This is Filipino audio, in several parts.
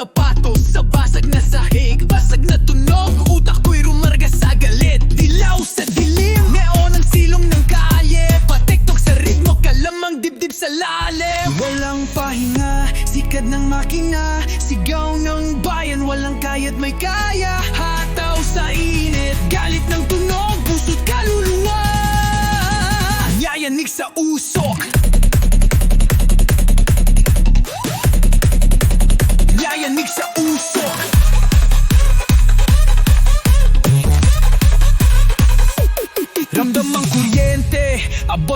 sapatos Sa basag na sahig Basag na tunog Utak ko'y rumarga sa galit Dilaw sa dilim. Neon ang silong ng kalye Patiktok sa ritmo Kalamang dibdib sa lalim. Walang pahinga Sikat ng makina Sigaw ng bayan Walang kaya't may kaya. Hataw sa init Galit ng tunog Puso't kaluluwa. Yayanig sa usok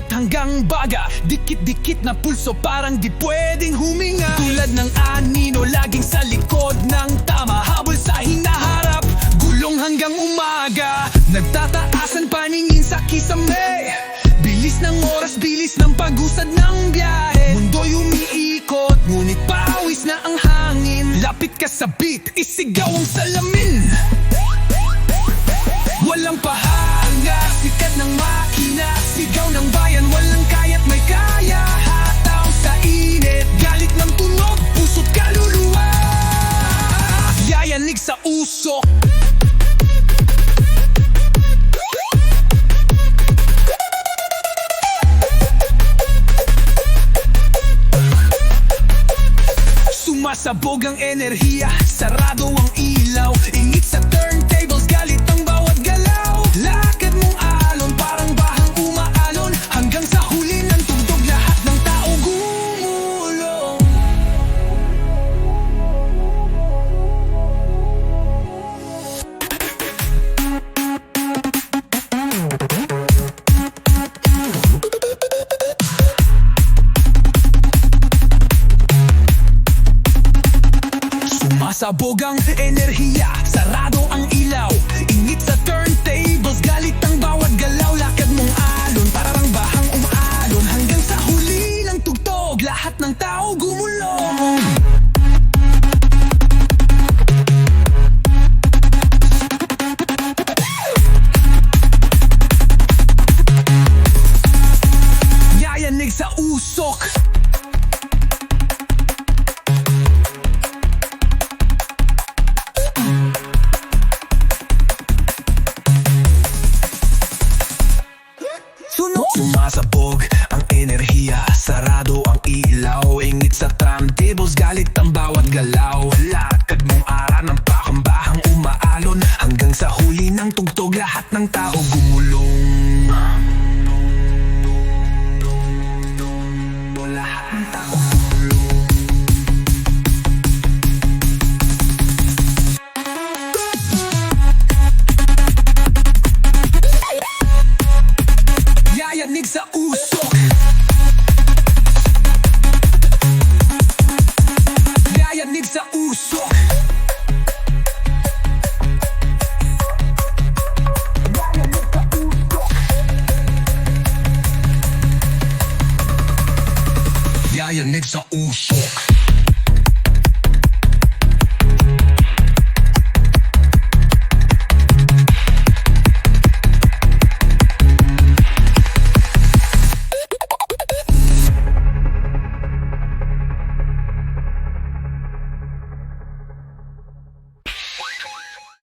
Abot hanggang baga Dikit-dikit na pulso Parang di pwedeng huminga. Tulad ng anino Laging sa likod ng tama Habol sa hinaharap Gulong hanggang umaga. Nagtataas ang paningin sa kisame. Bilis ng oras Bilis ng pagusad ng biyahe. Mundo'y umiikot Ngunit pawis na ang hangin. Lapit ka sa beat Isigaw ang salamin Sumasabog ang enerhiya Sarado ang ilaw Ingit sa Sumasabog ang enerhiya Sarado ang ilaw. Ingit sa turntables Galit ang bawat galaw. Lakad mong alon Parang bahang umaalon. Hanggang sa huli ng tugtog Lahat ng tao gumulong. Yayanig sa usok Natin tugtog, lahat ng tao gumulong. Lahat ng tao Biyayan nagsa usok.